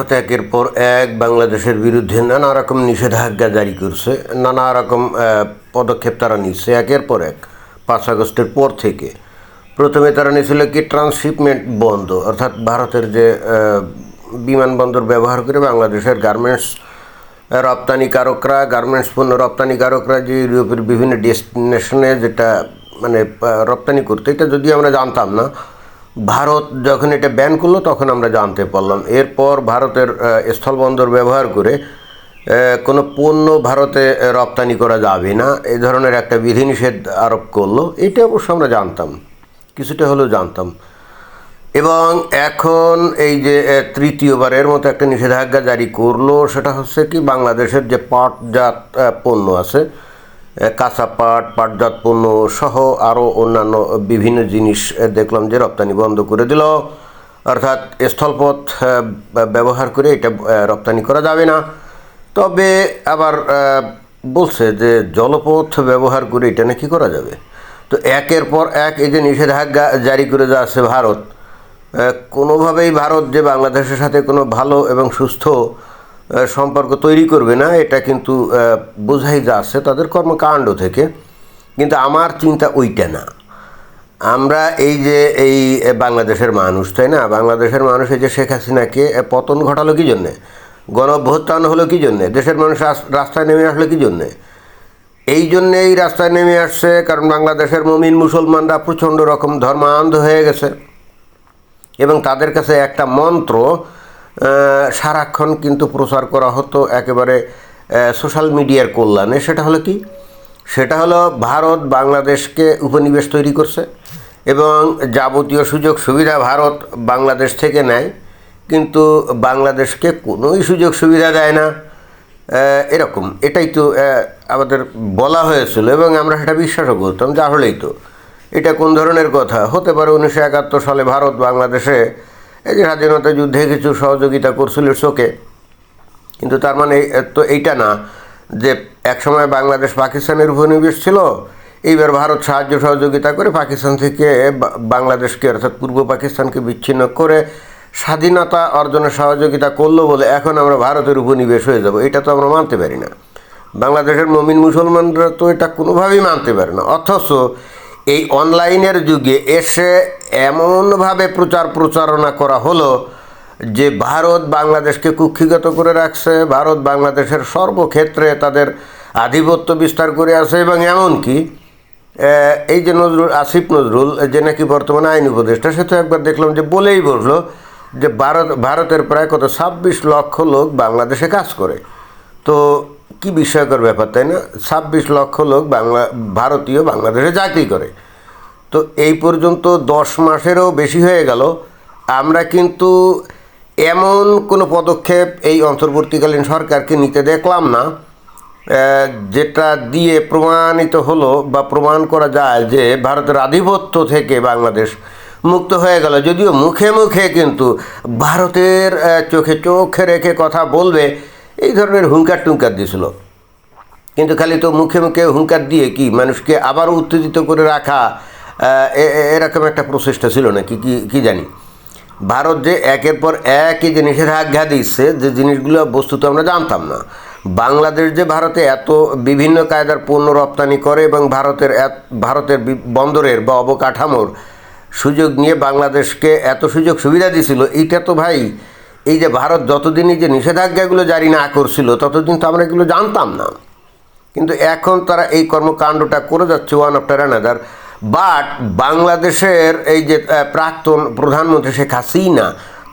ভারত একের পর এক বাংলাদেশের বিরুদ্ধে নানা রকম নিষেধাজ্ঞা জারি করছে, নানা রকম পদক্ষেপ তারা নিচ্ছে একের পর এক, পাঁচ আগস্টের পর থেকে। প্রথমে তারা নিয়েছিল কি, ট্রান্সশিপমেন্ট বন্ধ, অর্থাৎ ভারতের যে বিমানবন্দর ব্যবহার করে বাংলাদেশের গার্মেন্টস রপ্তানিকারকরা, গার্মেন্টস পণ্য রপ্তানিকারকরা যে, ইউরোপের বিভিন্ন ডেস্টিনেশনে যেটা মানে রপ্তানি করতে, এটা যদি আমরা জানতাম না ভারত যখন এটা ব্যান করল, তখন আমরা জানতে পারলাম। এরপর ভারতের স্থলবন্দর ব্যবহার করে কোনো পণ্য ভারতে রপ্তানি করা যাবে না। এ ধরনের একটা বিধিনিষেধ আরোপ করল। এটা অবশ্য আমরা জানতাম। কিছুটা হলেও জানতাম। এবং এখন এই যে তৃতীয়বারের মতো একটা নিষেধাজ্ঞা জারি করল, সেটা হচ্ছে কি, বাংলাদেশের যে পাটজাত পণ্য আছে কাঁচা পাট পাটজাত পণ্য সহ আরও অন্যান্য বিভিন্ন জিনিস দেখলাম যে রপ্তানি বন্ধ করে দিল। অর্থাৎ স্থলপথ ব্যবহার করে এটা রপ্তানি করা যাবে না। তবে আবার বলছে যে জলপথ ব্যবহার করে এটা নাকি করা যাবে। তো একের পর এক এই যে নিষেধাজ্ঞা জারি করে যাচ্ছে ভারত কোনোভাবেই ভারত যে বাংলাদেশের সাথে কোনো ভালো এবং সুস্থ সম্পর্ক তৈরি করবে না, এটা কিন্তু বোঝাই যাচ্ছে তাদের কর্মকাণ্ড থেকে। কিন্তু আমার চিন্তা ওইটা না। আমরা এই যে এই বাংলাদেশের মানুষ, তাই না? বাংলাদেশের মানুষ এই যে শেখ হাসিনাকে পতন ঘটালো কী জন্যে? গণ অভ্যুত্থান হলো কী জন্যে? দেশের মানুষ রাস্তায় নেমে আসলো কী জন্যে? এই জন্যে এই রাস্তায় নেমে আসছে, কারণ বাংলাদেশের মমিন মুসলমানরা প্রচণ্ড রকম ধর্মান্ধ হয়ে গেছে। এবং তাদের কাছে একটা মন্ত্র সারাক্ষণ কিন্তু প্রচার করা হতো একেবারে সোশ্যাল মিডিয়ার কল্যাণে। সেটা হলো কি? সেটা হলো ভারত বাংলাদেশকে উপনিবেশ তৈরি করছে এবং যাবতীয় সুযোগ সুবিধা ভারত বাংলাদেশ থেকে নেয়, কিন্তু বাংলাদেশকে কোনোই সুযোগ সুবিধা দেয় না। এরকম। এটাই তো আমাদের বলা হয়েছিল এবং আমরা সেটা বিশ্বাসও করতাম, যে হলেই তো। এটা কোন ধরনের কথা? হতে পারে উনিশশো একাত্তর সালে ভারত বাংলাদেশে এই যে স্বাধীনতা যুদ্ধে কিছু সহযোগিতা করছিল শোকে, কিন্তু তার মানে তো এইটা না যে একসময় বাংলাদেশ পাকিস্তানের উপনিবেশ ছিল, এইবার ভারত সাহায্য সহযোগিতা করে পাকিস্তান থেকে বাংলাদেশকে অর্থাৎ পূর্ব পাকিস্তানকে বিচ্ছিন্ন করে স্বাধীনতা অর্জনে সহযোগিতা করল বলে এখন আমরা ভারতের উপনিবেশ হয়ে যাব, এটা তো আমরা মানতে পারি না। বাংলাদেশের মমিন মুসলমানরা তো এটা কোনোভাবেই মানতে পারে না, অথচ এই অনলাইনের যুগে এসে এমনভাবে প্রচার প্রচারণা করা হলো যে ভারত বাংলাদেশকে কুক্ষিগত করে রাখছে, ভারত বাংলাদেশের সর্বক্ষেত্রে তাদের আধিপত্য বিস্তার করে আছে এবং এমনকি এই যে নজরুল, আসিফ নজরুল, যে নাকি বর্তমানে আইন উপদেষ্টা, সে তো একবার দেখলাম যে বলেই বসল যে ভারত, ভারতের প্রায় কত ছাব্বিশ লক্ষ লোক বাংলাদেশে কাজ করে। তো কি বিস্ময়কর ব্যাপার, তাই না? ছাব্বিশ লক্ষ লোক বাংলা, ভারতীয় বাংলাদেশে চাকরি করে। তো এই পর্যন্ত দশ মাসেরও বেশি হয়ে গেল। আমরা কিন্তু এমন কোনো পদক্ষেপ এই অন্তর্বর্তীকালীন সরকারকে নিতে দেখলাম না যেটা দিয়ে প্রমাণিত হলো বা প্রমাণ করা যায় যে ভারতের আধিপত্য থেকে বাংলাদেশ মুক্ত হয়ে গেল। যদিও মুখে মুখে কিন্তু ভারতের চোখে চোখে রেখে কথা বলবে এই ধরনের হুঙ্কার টুঙ্কার দিয়েছিল। কিন্তু খালি তো মুখে মুখে হুঙ্কার দিয়ে কি মানুষকে আবারও উত্তেজিত করে রাখা এরকম একটা প্রচেষ্টা ছিল না কি কি জানি। ভারত যে একের পর একই যে নিষেধাজ্ঞা দিচ্ছে যে জিনিসগুলো বস্তুত আমরা জানতাম না। বাংলাদেশ যে ভারতে এত বিভিন্ন কায়দার পণ্য রপ্তানি করে এবং ভারতের ভারতের বন্দরের বা অবকাঠামোর সুযোগ নিয়ে বাংলাদেশকে এত সুযোগ সুবিধা দিছিল এটা তো ভাই এই যে ভারত যতদিন এই যে নিষেধাজ্ঞাগুলো জারি না করছিল, ততদিন তো আমরা এগুলো জানতাম না। কিন্তু এখন তারা এই কর্মকাণ্ডটা করে যাচ্ছে ওয়ান আফটার অ্যানাদার বাট বাংলাদেশের এই যে প্রাক্তন প্রধানমন্ত্রী শেখ হাসিনা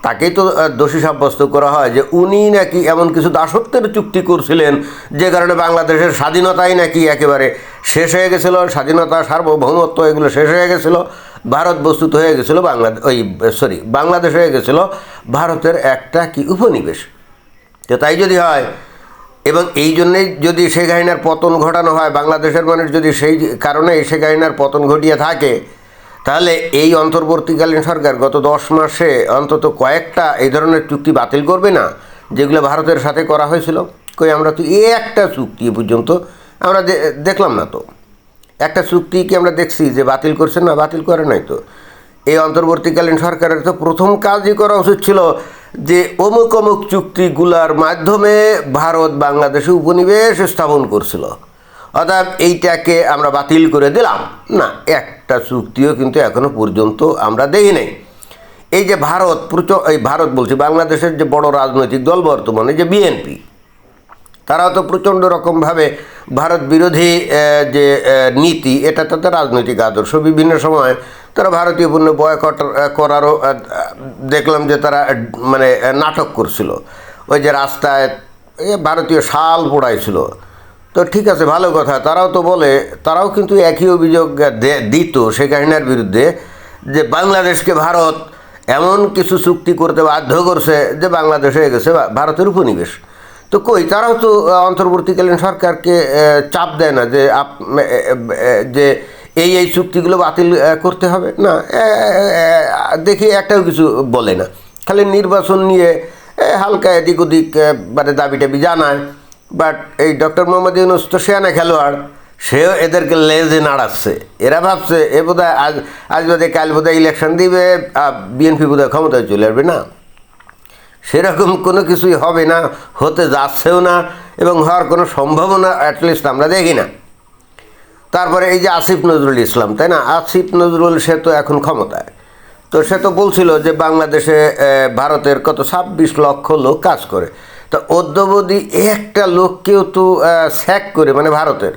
তাকেই তো দোষী সাব্যস্ত করা হয় যে উনি নাকি এমন কিছু দাসত্বের চুক্তি করছিলেন যে কারণে বাংলাদেশের স্বাধীনতাই নাকি একেবারে শেষ হয়ে গেছিল, স্বাধীনতা, সার্বভৌমত্ব এগুলো শেষ হয়ে গেছিল, ভারত বস্তুত হয়ে গেছিল বাংলাদেশ ওই, সরি, বাংলাদেশ হয়ে গেছিল, ভারতের একটা কি উপনিবেশ। তো তাই যদি হয়, এবং এই জন্যেই যদি শেখ হাসিনার পতন ঘটানো হয়, বাংলাদেশের মানুষ যদি সেই কারণে শেখ হাসিনার পতন ঘটিয়ে থাকে তাহলে এই অন্তর্বর্তীকালীন সরকার গত দশ মাসে অন্তত কয়েকটা এই ধরনের চুক্তি বাতিল করবে না, যেগুলো ভারতের সাথে করা হয়েছিল? কই আমরা তো এ একটা চুক্তি পর্যন্ত আমরা দেখলাম না তো। একটা চুক্তি কি আমরা দেখছি যে বাতিল করছে না? বাতিল করে নাই তো। এই অন্তর্বর্তীকালীন সরকারের তো প্রথম কাজই করা উচিত ছিল যে অমুক অমুক চুক্তিগুলার মাধ্যমে ভারত বাংলাদেশে উপনিবেশ স্থাপন করছিল। অর্থাৎ এইটাকে আমরা বাতিল করে দিলাম। না একটা চুক্তিও কিন্তু এখনও পর্যন্ত আমরা দেই নাই। এই যে ভারত এই ভারত বলছি, বাংলাদেশের যে বড় রাজনৈতিক দল বর্তমানে যে বিএনপি তারাও তো প্রচণ্ড রকমভাবে ভারত বিরোধী যে নীতি, এটা তাদের রাজনৈতিক আদর্শ। বিভিন্ন সময় তারা ভারতীয় পণ্য বয়কট করারও দেখলাম যে তারা মানে নাটক করছিল। ওই যে রাস্তায় ভারতীয় শাল পোড়াইছিল। তো ঠিক আছে, ভালো কথা। তারাও তো বলে, তারাও কিন্তু একই অভিযোগ দিত শেখ হাসিনার বিরুদ্ধে যে বাংলাদেশকে ভারত এমন কিছু চুক্তি করতে বাধ্য করছে যে বাংলাদেশ হয়ে গেছে ভারতের উপনিবেশ। তো কই, তারাও তো অন্তর্বর্তীকালীন সরকারকে চাপ দেয় না যে আপ যে এই এই চুক্তিগুলো বাতিল করতে হবে। না দেখি একটাও কিছু বলে না। খালি নির্বাচন নিয়ে হালকা এদিক ওদিক মানে দাবি টাবি জানায়। বাট এই ডক্টর মোহাম্মদ ইউনুস তো সেয়ানা খেলোয়াড়, সেও এদেরকে লেজে নাড়াচ্ছে। এরা ভাবছে, এ বোধহয় আজ আজ বোধহয়, কাল বোধহয় ইলেকশন দিবে বিএনপি বোধহয় ক্ষমতায় চলে আসবে না। সেরকম কোনো কিছুই হবে না, হতে যাচ্ছেও না এবং হওয়ার কোনো সম্ভাবনা অ্যাটলিস্ট আমরা দেখি না। তারপরে এই যে আসিফ নজরুল ইসলাম, তাই না? আসিফ নজরুল, সে তো এখন ক্ষমতায়। তো সে তো বলছিল যে বাংলাদেশে ভারতের কত ছাব্বিশ লক্ষ লোক কাজ করে। তো অদ্যবধি একটা লোককেও তো স্যাক করে মানে ভারতের।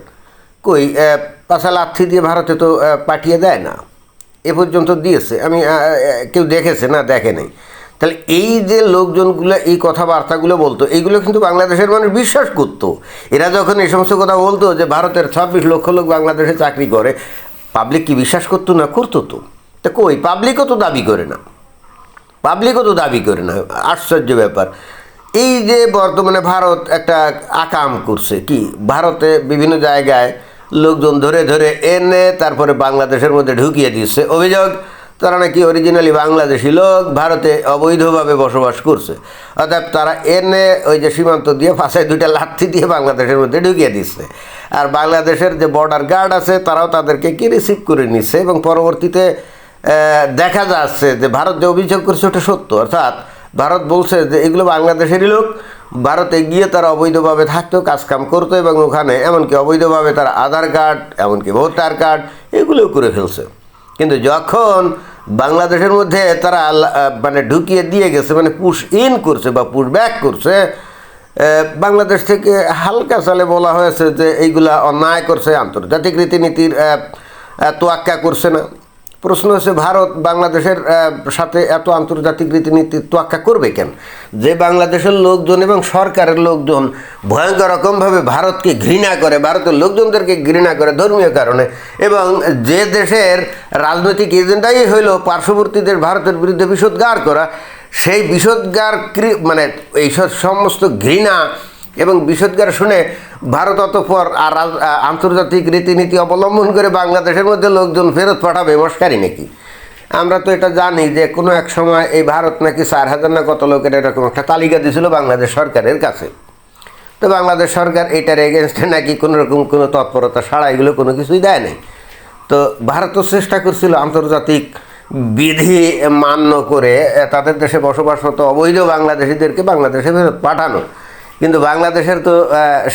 কই পাশা লাথি দিয়ে ভারতে তো পাঠিয়ে দেয় না। এ পর্যন্ত দিয়েছে। আমি কেউ দেখেছে না, দেখে নাই। তাহলে এই যে লোকজনগুলো এই কথাবার্তাগুলো বলতো, এইগুলো কিন্তু বাংলাদেশের মানুষ বিশ্বাস করতো। এরা যখন এই সমস্ত কথা বলতো যে ভারতের ছাব্বিশ লক্ষ লোক বাংলাদেশে চাকরি করে পাবলিক কি বিশ্বাস করতো না, করতো তো। তা কই পাবলিকও তো দাবি করে না। পাবলিকও তো দাবি করে না। আশ্চর্য ব্যাপার। এই যে বর্তমানে ভারত একটা আকাম করছে, কি? ভারতে বিভিন্ন জায়গায় লোকজন ধরে ধরে এনে তারপরে বাংলাদেশের মধ্যে ঢুকিয়ে দিচ্ছে অভিযোগ, তারা নাকি অরিজিনালি বাংলাদেশি লোক, ভারতে অবৈধভাবে বসবাস করছে। অর্থাৎ তারা এনে ওই যে সীমান্ত দিয়ে ফাঁসায় দুইটা লাঠি দিয়ে বাংলাদেশের মধ্যে ঢুকিয়ে দিচ্ছে। আর বাংলাদেশের যে বর্ডার গার্ড আছে, তারাও তাদেরকে কি রিসিভ করে নিচ্ছে? এবং পরবর্তীতে দেখা যাচ্ছে যে ভারত যে অভিযোগ করছে, ওটা সত্য। অর্থাৎ ভারত বলছে যে এগুলো বাংলাদেশেরই লোক। ভারতে গিয়ে তারা অবৈধভাবে থাকতো, কাজকাম করতো এবং ওখানে এমনকি অবৈধভাবে তারা আধার কার্ড, এমনকি ভোটার কার্ড এগুলোও করে ফেলছে। কিন্তু যখন বাংলাদেশের মধ্যে তারা মানে ঢুকিয়ে দিয়ে গেছে মানে পুশ ইন করছে বা পুশ ব্যাক করছে বাংলাদেশ থেকে হালকা চালে বলা হয়েছে যে এইগুলা অন্যায় করছে, আন্তর্জাতিক রীতিনীতির তোয়াক্কা করছে না। প্রশ্ন হচ্ছে, ভারত বাংলাদেশের সাথে এত আন্তর্জাতিক রীতিনীতি তোয়াক্কা করবে কেন? যে বাংলাদেশের লোকজন এবং সরকারের লোকজন ভয়ঙ্কর রকমভাবে ভারতকে ঘৃণা করে, ভারতের লোকজনদেরকে ঘৃণা করে ধর্মীয় কারণে এবং যে দেশের রাজনৈতিক এজেন্ডাই হইল পার্শ্ববর্তী দেশ ভারতের বিরুদ্ধে বিষোদ্গার করা, সেই বিষোদ্গার মানে এইসব সমস্ত ঘৃণা এবং বিষোদ্গার শুনে ভারত অতঃপর আর আন্তর্জাতিক রীতিনীতি অবলম্বন করে বাংলাদেশের মধ্যে লোকজন ফেরত পাঠাবে মস্কারি নাকি? আমরা তো এটা জানি যে কোনো এক সময় এই ভারত নাকি চার হাজার না কত লোকের এরকম একটা তালিকা দিয়েছিল বাংলাদেশ সরকারের কাছে। তো বাংলাদেশ সরকার এটার এগেনস্টে নাকি কোনো রকম কোনো তৎপরতা ছাড়া এগুলো কোনো কিছুই দেয় নাই। তো ভারতও চেষ্টা করছিল আন্তর্জাতিক বিধি মান্য করে তাদের দেশে বসবাসরত অবৈধ বাংলাদেশিদেরকে বাংলাদেশে ফেরত পাঠানো কিন্তু বাংলাদেশের তো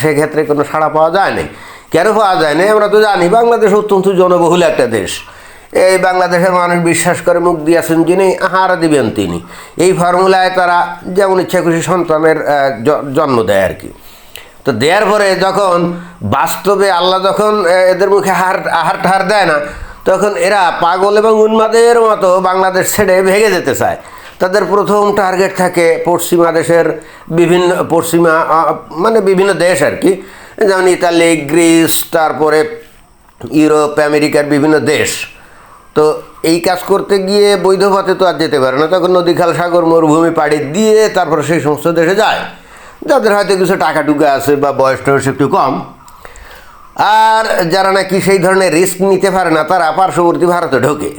সেক্ষেত্রে কোনো সাড়া পাওয়া যায় নাই কেন পাওয়া যায় না আমরা তো জানি বাংলাদেশ অত্যন্ত জনবহুল একটা দেশ। এই বাংলাদেশের মানুষ বিশ্বাস করে মুখ দিয়েছেন যিনি, আহার দিবেন তিনি। এই ফর্মুলায় তারা যেমন ইচ্ছা খুশি সন্তানের জন্ম দেয় আর কি। তো দেওয়ার পরে যখন বাস্তবে আল্লাহ যখন এদের মুখে হার আহার টাহার দেয় না, তখন এরা পাগল এবং উন্মাদের মতো বাংলাদেশ ছেড়ে ভেঙে যেতে চায়। তাদের প্রথম টার্গেট থাকে পশ্চিমা দেশের বিভিন্ন, পশ্চিমা মানে বিভিন্ন দেশ আর কি। যেমন ইতালি, গ্রিস, তারপরে ইউরোপ, আমেরিকার বিভিন্ন দেশ। তো এই কাজ করতে গিয়ে বৈধ তো আর যেতে পারে না। তখন নদী, খাল, সাগর, মরুভূমি, পাড়ি দিয়ে তারপরে সেই সমস্ত দেশে যায়। যাদের হয়তো কিছু টাকা টুকা আছে বা বয়স টয়স একটু কম। আর যারা নাকি সেই ধরনের রিস্ক নিতে পারে না, তারা পার্শ্ববর্তী ভারতে ঢোকে।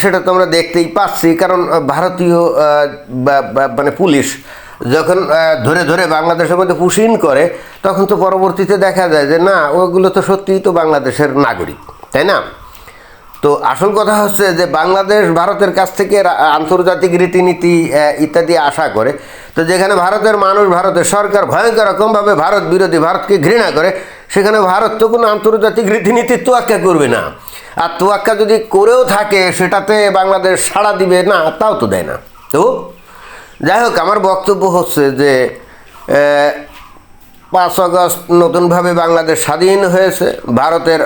সেটা তো আমরা দেখতেই পাচ্ছি, কারণ ভারতীয় মানে পুলিশ যখন ধরে ধরে বাংলাদেশের মধ্যে পুশিন করে, তখন তো পরবর্তীতে দেখা যায় যে, না, ওগুলো তো সত্যিই তো বাংলাদেশের নাগরিক, তাই না? তো আসল কথা হচ্ছে যে, বাংলাদেশ ভারতের কাছ থেকে আন্তর্জাতিক রীতিনীতি ইত্যাদি আশা করে, তো যেখানে ভারতের মানুষ, ভারতের সরকার ভয়ঙ্কর রকমভাবে ভারত বিরোধী, ভারতকে ঘৃণা করে, সেখানে ভারত তো কোনো আন্তর্জাতিক রীতিনীতি তোয়াক্কা করবে না। আর তোয়াক্কা যদি করেও থাকে, সেটাতে বাংলাদেশ সাড়া দিবে, না, তাও তো দেয় না। তো যাই হোক, আমার বক্তব্য হচ্ছে যে পাঁচ আগস্ট নতুনভাবে বাংলাদেশ স্বাধীন হয়েছে, ভারতের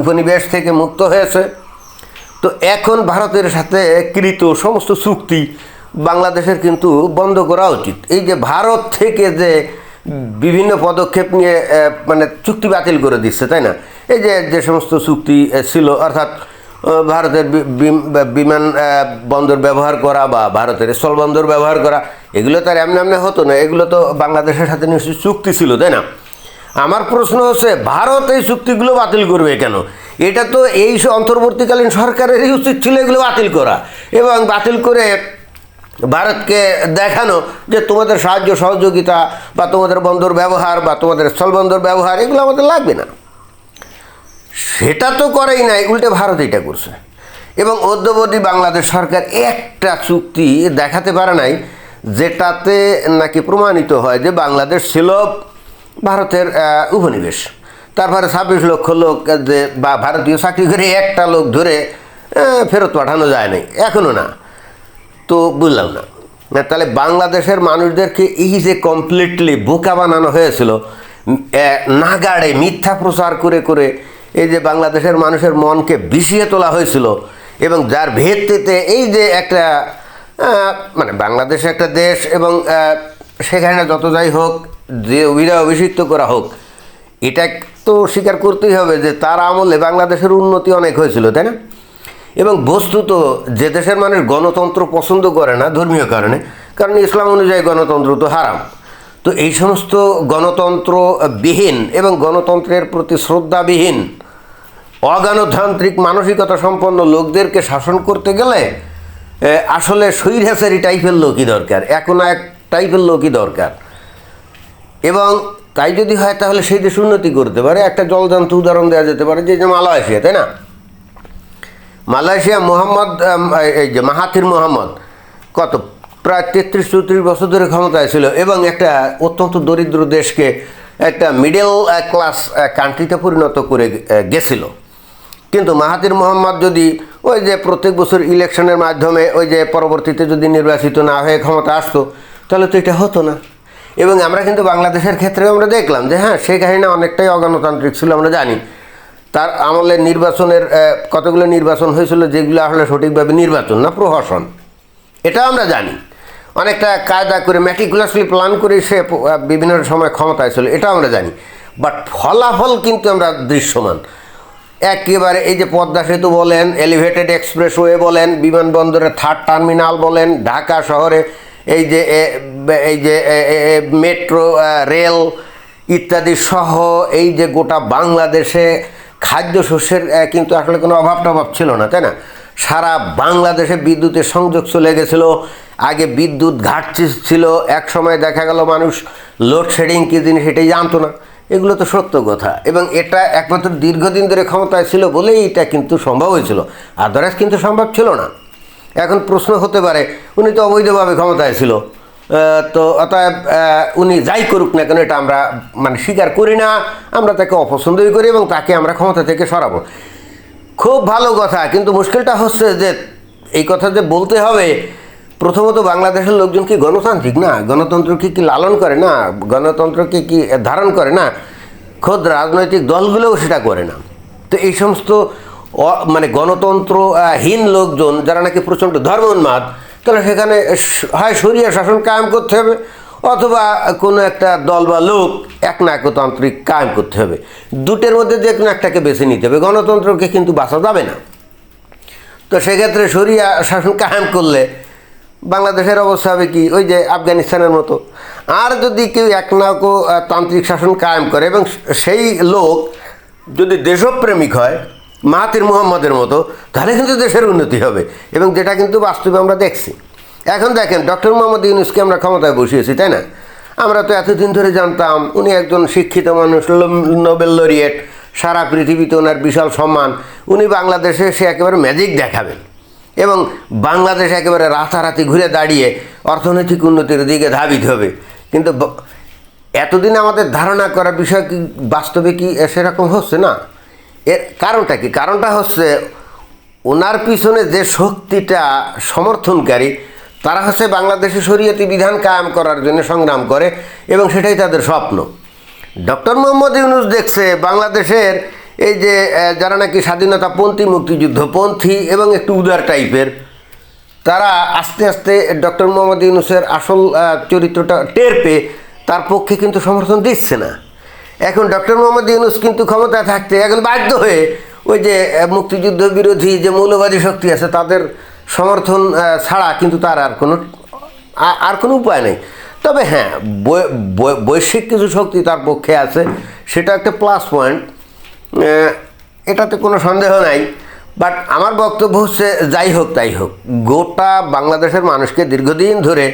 উপনিবেশ থেকে মুক্ত হয়েছে। তো এখন ভারতের সাথে কৃত সমস্ত চুক্তি বাংলাদেশের কিন্তু বন্ধ করা উচিত। এই যে ভারত থেকে যে বিভিন্ন পদক্ষেপ নিয়ে মানে চুক্তি বাতিল করে দিচ্ছে, তাই না? এই যে যে সমস্ত চুক্তি ছিল, অর্থাৎ ভারতের বিমান বন্দর ব্যবহার করা বা ভারতের স্থলবন্দর ব্যবহার করা, এগুলো তো আর এমনি এমনি হতো না, এগুলো তো বাংলাদেশের সাথে নিশ্চয়ই চুক্তি ছিল, তাই না? আমার প্রশ্ন হচ্ছে, ভারত এই চুক্তিগুলো বাতিল করবে কেন? এটা তো এই অন্তর্বর্তীকালীন সরকারেরই উচিত ছিল এগুলো বাতিল করা, এবং বাতিল করে ভারতকে দেখানো যে তোমাদের সাহায্য সহযোগিতা বা তোমাদের বন্দর ব্যবহার বা তোমাদের স্থলবন্দর ব্যবহার, এগুলো আমাদের লাগবে না। সেটা তো করেই নাই, উল্টে ভারত এটা করছে। এবং অদ্যবধি বাংলাদেশ সরকার একটা চুক্তি দেখাতে পারে নাই, যেটাতে নাকি প্রমাণিত হয় যে বাংলাদেশ ছিল ভারতের উপনিবেশ। তারপরে ছাব্বিশ লক্ষ লোক যে বা ভারতীয় চাকরি করে একটা লোক ধরে ফেরত পাঠানো যায় নাই। এখনও না। তো বুঝলাম না। না, তাহলে বাংলাদেশের মানুষদেরকে এই যে কমপ্লিটলি বোকা বানানো হয়েছিল নাগাড়ে মিথ্যা প্রচার করে করে এই যে বাংলাদেশের মানুষের মনকে বিষিয়ে তোলা হয়েছিল এবং যার ভিত্তিতে এই যে একটা মানে বাংলাদেশ একটা দেশ এবং সেখানে যত যাই হোক যে অভিরা অভিষিক্ত করা হোক এটা তো স্বীকার করতেই হবে যে তার আমলে বাংলাদেশের উন্নতি অনেক হয়েছিল তাই না? এবং বস্তুত যে দেশের মানুষ গণতন্ত্র পছন্দ করে না ধর্মীয় কারণে, কারণ ইসলাম অনুযায়ী গণতন্ত্র তো হারাম। তো এই সমস্ত গণতন্ত্র বিহীন এবং গণতন্ত্রের প্রতি শ্রদ্ধাবিহীন, অগণতান্ত্রিক মানসিকতা সম্পন্ন লোকদেরকে শাসন করতে গেলে আসলে স্বৈরাচারী টাইপের লোকই দরকার এখন এক টাইপের লোকই দরকার। এবং তাই যদি হয় তাহলে সেই দেশ উন্নতি করতে পারে, একটা জলজান্ত উদাহরণ দেওয়া যেতে পারে যে মালয়েশিয়া তাই না? মালয়েশিয়া মোহাম্মদ এই যে মাহাথির মোহাম্মদ, কত? প্রায় তেত্রিশ চৌত্রিশ বছর ধরে ক্ষমতায় ছিল এবং একটা অত্যন্ত দরিদ্র দেশকে একটা মিডল ক্লাস কান্ট্রিতে পরিণত করে গেছিল। কিন্তু মাহাতির মোহাম্মদ যদি ওই যে প্রত্যেক বছর ইলেকশনের মাধ্যমে ওই যে পরবর্তীতে যদি নির্বাচিত না হয়ে ক্ষমতা আসতো, তাহলে তো এটা হতো না। এবং আমরা কিন্তু বাংলাদেশের ক্ষেত্রে আমরা দেখলাম যে হ্যাঁ সেই কাহিনী অনেকটাই অগণতান্ত্রিক ছিল, আমরা জানি। তার আমলে নির্বাচনের কতগুলো নির্বাচন হয়েছিল যেগুলো আসলে সঠিকভাবে নির্বাচন না প্রহসন? এটা আমরা জানি। অনেকটা কায়দা করে ম্যাটিকুলাসলি প্ল্যান করে সে বিভিন্ন সময় ক্ষমতায় ছিল এটা আমরা জানি। বাট ফলাফল কিন্তু আমরা দৃশ্যমান। একেবারে এই যে পদ্মা সেতু বলেন এলিভেটেড এক্সপ্রেসওয়ে বলেন, বিমানবন্দরের থার্ড টার্মিনাল বলেন, ঢাকা শহরে এই যে এই যে মেট্রো রেল ইত্যাদি সহ এই যে গোটা বাংলাদেশে খাদ্যশস্যের কিন্তু আসলে কোনো অভাব টভাব ছিল না, তাই না? সারা বাংলাদেশে বিদ্যুতের সংযোগ চলে গেছিল, আগে বিদ্যুৎ ঘাটতি ছিল, এক সময় দেখা গেল মানুষ লোডশেডিং কী জিনিস এটাই জানতো না। এগুলো তো সত্য কথা। এবং এটা একমাত্র দীর্ঘদিন ধরে ক্ষমতায় ছিল বলেই এটা কিন্তু সম্ভব হয়েছিল। আদারওয়াইজ কিন্তু সম্ভব ছিল না। এখন প্রশ্ন হতে পারে, উনি তো অবৈধভাবে ক্ষমতায় ছিল। তো অতএব উনি যাই করুক না কেন, এটা আমরা মানে স্বীকার করি না। আমরা তাকে অপছন্দই করি এবং তাকে আমরা ক্ষমতা থেকে সরাবো। খুব ভালো কথা, কিন্তু মুশকিলটা হচ্ছে যে, এই কথা যে বলতে হবে, প্রথমত বাংলাদেশের লোকজন কি গণতান্ত্রিক না? গণতন্ত্রকে কি লালন করে না? গণতন্ত্রকে কি ধারণ করে না? খোদ রাজনৈতিক দলগুলোও সেটা করে না। তো এই সমস্ত মানে গণতন্ত্রহীন লোকজন, যারা নাকি প্রচণ্ড ধর্মোন্মাদ তাহলে সেখানে হয় সরিয়া শাসন কায়েম করতে হবে অথবা কোনো একটা দল বা লোক একনায়কতান্ত্রিক কায়েম করতে হবে। দুটের মধ্যে যে কোনো একটাকে বেছে নিতে হবে গণতন্ত্রকে কিন্তু বাঁচা যাবে না। তো সেক্ষেত্রে সরিয়া শাসন কায়েম করলে বাংলাদেশের অবস্থা হবে কি? ওই যে আফগানিস্তানের মতো। আর যদি কেউ একনায়ক আহ, তান্ত্রিক শাসন কায়েম করে এবং সেই লোক যদি দেশপ্রেমিক হয় মাহাতির মোহাম্মদের মতো, তাহলে কিন্তু দেশের উন্নতি হবে। এবং যেটা কিন্তু বাস্তবে আমরা দেখছি। এখন দেখেন, ডক্টর মোহাম্মদ ইউনুসকে আমরা ক্ষমতায় বসিয়েছি, তাই না? আমরা তো এতদিন ধরে জানতাম, উনি একজন শিক্ষিত মানুষ নোবেল লরিয়েট, সারা পৃথিবীতে ওনার বিশাল সম্মান। উনি বাংলাদেশে সে একেবারে ম্যাজিক দেখাবেন। এবং বাংলাদেশ একেবারে রাতারাতি ঘুরে দাঁড়িয়ে অর্থনৈতিক উন্নতির দিকে ধাবিত হবে। কিন্তু এতদিন আমাদের ধারণা করা বিষয় কি, বাস্তবে কি সেরকম হচ্ছে না? এর কারণটা কি? কারণটা হচ্ছে ওনার পিছনে যে শক্তিটা সমর্থনকারী, তারা হচ্ছে বাংলাদেশে শরীয়তি বিধান কায়েম করার জন্য সংগ্রাম করে এবং সেটাই তাদের স্বপ্ন। ডক্টর মোহাম্মদ ইউনুস দেখছে বাংলাদেশের এই যে যারা নাকি স্বাধীনতাপন্থী মুক্তিযুদ্ধপন্থী এবং একটু উদার টাইপের, তারা আস্তে আস্তে ডক্টর মোহাম্মদ ইউনুসের আসল চরিত্রটা টের পেয়ে তার পক্ষে কিন্তু সমর্থন দিচ্ছে না। এখন ডক্টর মোহাম্মদ ইউনুস কিন্তু ক্ষমতায় থাকতে এখন বাধ্য হয়ে ওই যে মুক্তিযুদ্ধ বিরোধী যে মৌলবাদী শক্তি আছে, তাদের সমর্থন ছাড়া কিন্তু তার আর কোনো আর কোনো উপায় নেই। তবে হ্যাঁ বৈশ্বিক কিছু শক্তি তার পক্ষে আছে, সেটা একটা প্লাস পয়েন্ট এটাতে কোনো সন্দেহ নাই। বাট আমার বক্তব্য হচ্ছে, যাই হোক, তাই হোক, গোটা বাংলাদেশের মানুষকে দীর্ঘদিন ধরে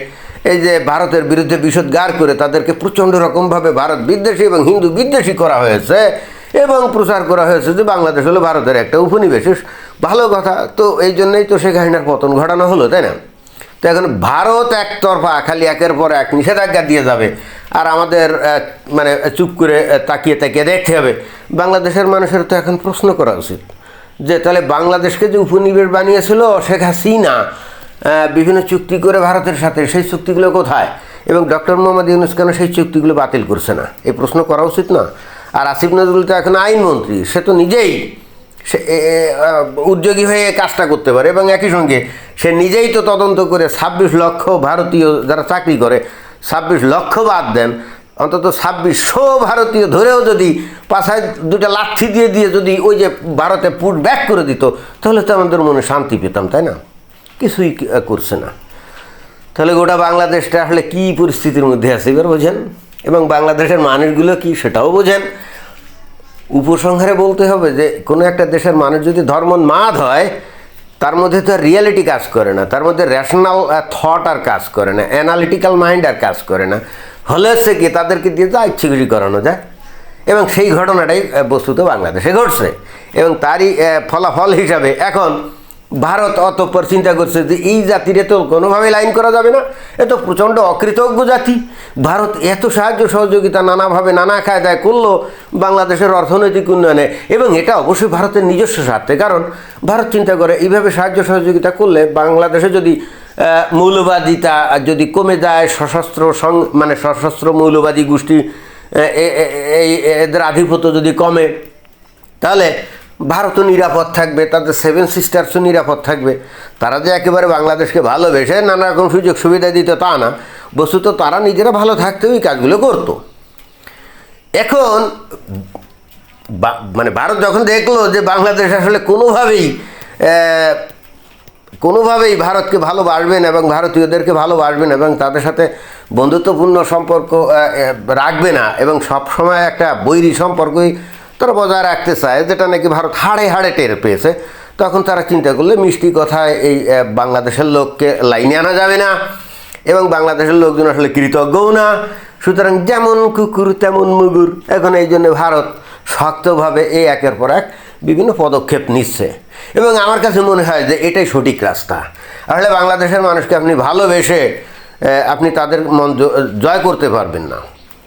এই যে ভারতের বিরুদ্ধে বিষোদ্গার করে তাদেরকে প্রচণ্ড রকমভাবে ভারত বিদ্বেষী এবং হিন্দু বিদ্বেষী করা হয়েছে এবং প্রচার করা হয়েছে যে বাংলাদেশ হলো ভারতের একটা উপনিবেশ। ভালো কথা, তো এই জন্যই তো শেখ হাসিনার পতন ঘটানো হলো, তাই না? তো এখন ভারত একতরফা, খালি একের পর এক নিষেধাজ্ঞা দিয়ে যাবে আর আমাদের মানে চুপ করে তাকিয়ে তাকিয়ে দেখতে হবে। বাংলাদেশের মানুষের তো এখন প্রশ্ন করা উচিত যে তাহলে বাংলাদেশকে যে উপনিবেশ বানিয়েছিল শেখ হাসিনা বিভিন্ন চুক্তি করে ভারতের সাথে, সেই চুক্তিগুলো কোথায়? এবং ডক্টর মোহাম্মদ ইউনুস কেন সেই চুক্তিগুলো বাতিল করছে না? এই প্রশ্ন করা উচিত না। আর আসিফ নজরুল তো এখন আইনমন্ত্রী, সে তো নিজেই সে উদ্যোগী হয়ে কাজটা করতে পারে। এবং একই সঙ্গে সে নিজেই তো তদন্ত করে ছাব্বিশ লক্ষ ভারতীয় যারা চাকরি করে, ছাব্বিশ লক্ষ বাদ দেন। অন্তত ছাব্বিশশো ভারতীয় ধরেও যদি পাশায় দুটা লাঠি দিয়ে দিয়ে যদি ওই যে ভারতে পুট ব্যাক করে দিত, তাহলে তো আমাদের মনে শান্তি পেতাম, তাই না? কিছুই করছে না। তাহলে গোটা বাংলাদেশটা আসলে কী পরিস্থিতির মধ্যে আছে এবার বোঝেন? এবং বাংলাদেশের মানুষগুলো কি সেটাও বোঝেন। উপসংহারে বলতে হবে যে, কোনো একটা দেশের মানুষ যদি ধর্মোন্মাদ হয়, তার মধ্যে তো রিয়ালিটি কাজ করে না। তার মধ্যে রেশনাল থট আর কাজ করে না। অ্যানালিটিক্যাল মাইন্ড আর কাজ করে না। হলে সে কি, তাদেরকে দিয়ে যা ইচ্ছে খুশি করানো যায়। এবং সেই ঘটনাটাই বস্তুত বাংলাদেশে ঘটছে। এবং তারই ফলাফল হিসাবে এখন ভারত অতঃপর চিন্তা করছে যে এই জাতিরে তো কোনোভাবে লাইন করা যাবে না। এ তো প্রচণ্ড অকৃতজ্ঞ জাতি। ভারত এত সাহায্য সহযোগিতা নানাভাবে নানা কায়দায় করল বাংলাদেশের অর্থনৈতিক উন্নয়নে। এবং এটা অবশ্যই ভারতের নিজস্ব স্বার্থে। কারণ ভারত চিন্তা করে এইভাবে সাহায্য সহযোগিতা করলে বাংলাদেশে যদি মৌলবাদিতা যদি কমে যায়, সশস্ত্র সং মানে সশস্ত্র মৌলবাদী গোষ্ঠী এদের আধিপত্য যদি কমে, তাহলে ভারতও নিরাপদ থাকবে তাদের সেভেন সিস্টার্সও নিরাপদ থাকবে। তারা যে একেবারে বাংলাদেশকে ভালোবেসে নানা রকম সুযোগ সুবিধা দিত তা না, বস্তুত তারা নিজেরা ভালো থাকতে ওই কাজগুলো করতো। এখন মানে ভারত যখন দেখল যে বাংলাদেশ আসলে কোনোভাবেই কোনোভাবেই ভারতকে ভালোবাসবেন এবং ভারতীয়দেরকে ভালোবাসবেন এবং তাদের সাথে বন্ধুত্বপূর্ণ সম্পর্ক রাখবে না এবং সব সময় একটা বৈরী সম্পর্কই তারা বজায় রাখতে চায়, যেটা নাকি ভারত হাড়ে হাড়ে টের পেয়েছে। তখন তারা চিন্তা করলে, মিষ্টি কথায় এই বাংলাদেশের লোককে লাইনে আনা যাবে না, এবং বাংলাদেশের লোকজন আসলে কৃতজ্ঞও না। সুতরাং যেমন কুকুর, তেমন মুগুর, এখন এই জন্য ভারত শক্তভাবে এই একের পর এক বিভিন্ন পদক্ষেপ নিচ্ছে। এবং আমার কাছে মনে হয় যে এটাই সঠিক রাস্তা। আসলে বাংলাদেশের মানুষকে আপনি ভালোবেসে আপনি তাদের মন জয় করতে পারবেন না।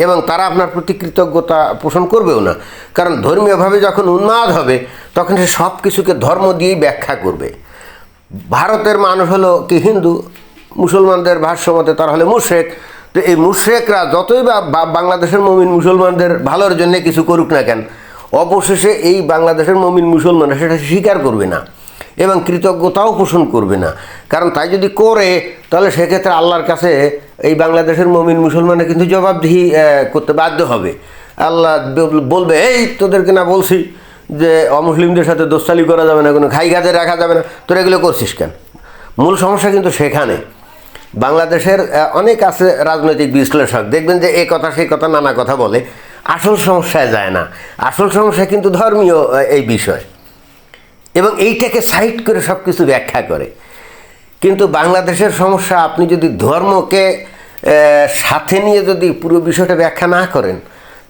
এবং তারা আপনার প্রতি কৃতজ্ঞতা পোষণ করবেও না। কারণ ধর্মীয়ভাবে যখন উন্মাদ হবে, তখন সে সব কিছুকে ধর্ম দিয়েই ব্যাখ্যা করবে। ভারতের মানুষ হলো কি, হিন্দু, মুসলমানদের ভাষ্য মতে তারা হলে মুশ্রেক। তো এই মুশ্রেকরা যতই বা- বাংলাদেশের মমিন মুসলমানদের ভালোর জন্য কিছু করুক না কেন, অবশেষে এই বাংলাদেশের মমিন মুসলমানরা সেটা স্বীকার করবে না। এবং কৃতজ্ঞতাও পোষণ করবে না। কারণ তাই যদি করে, তাহলে সেক্ষেত্রে আল্লাহর কাছে এই বাংলাদেশের মমিন মুসলমানরা কিন্তু জবাবদিহি করতে বাধ্য হবে। আল্লাহ বলবে, এই তোদেরকে না বলছি যে অমুসলিমদের সাথে দোস্তালি করা যাবে না, কোনো খাই গাছে রাখা যাবে না। তোরা এগুলো করছিস কেন? মূল সমস্যা কিন্তু সেখানে। বাংলাদেশের অনেক আছে রাজনৈতিক বিশ্লেষক। দেখবেন যে এ কথা সেই কথা, নানা কথা বলে। আসল সমস্যায় যায় না। আসল সমস্যা কিন্তু ধর্মীয় এই বিষয়। এবং এইটাকে সাইড করে সব কিছু ব্যাখ্যা করে। কিন্তু বাংলাদেশের সমস্যা, আপনি যদি ধর্মকে সাথে নিয়ে যদি পুরো বিষয়টা ব্যাখ্যা না করেন,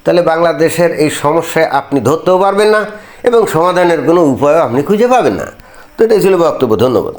তাহলে বাংলাদেশের এই সমস্যায় আপনি ধরতেও পারবেন না এবং সমাধানের কোনো উপায়ও আপনি খুঁজে পাবেন না। তো এটাই ছিল বক্তব্য। ধন্যবাদ।